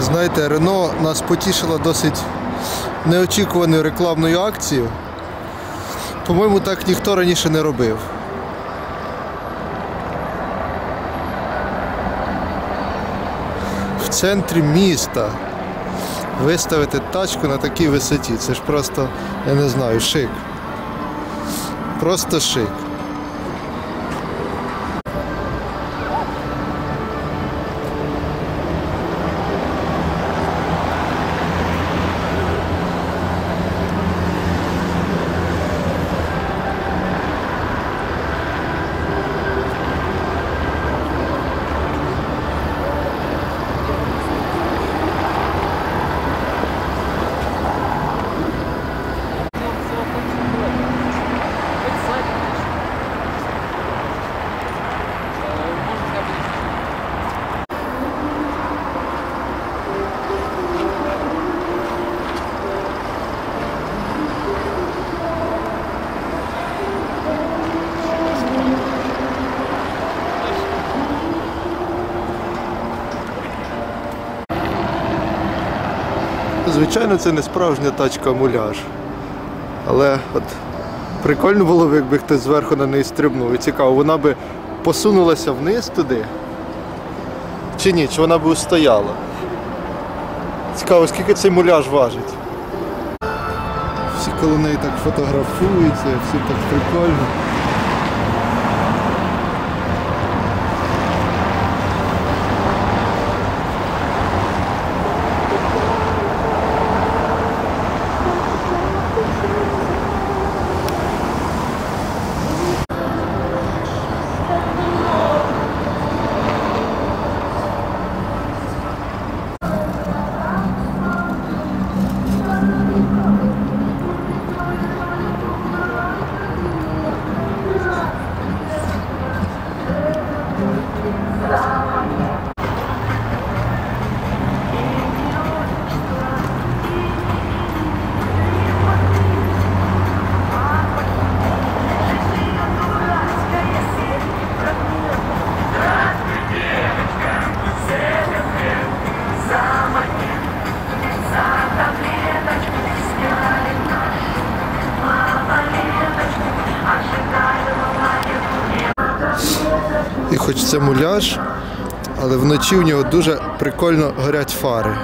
Знаєте, Рено нас потішило досить неочікуваною рекламною акцією. По-моєму, так ніхто раніше не робив. В центрі міста виставити тачку на такій висоті. Це ж просто, я не знаю, шик. Просто шик. Звичайно, це не справжня тачка муляж. Але от прикольно було б, якби хтось зверху на неї стрибнув. І цікаво, вона би посунулася вниз туди. Чи ні, чи вона би устояла. Цікаво, скільки цей муляж важить. Всі коло неї так фотографуються, всі так прикольно. І хоч це муляж, але вночі в нього дуже прикольно горять фари.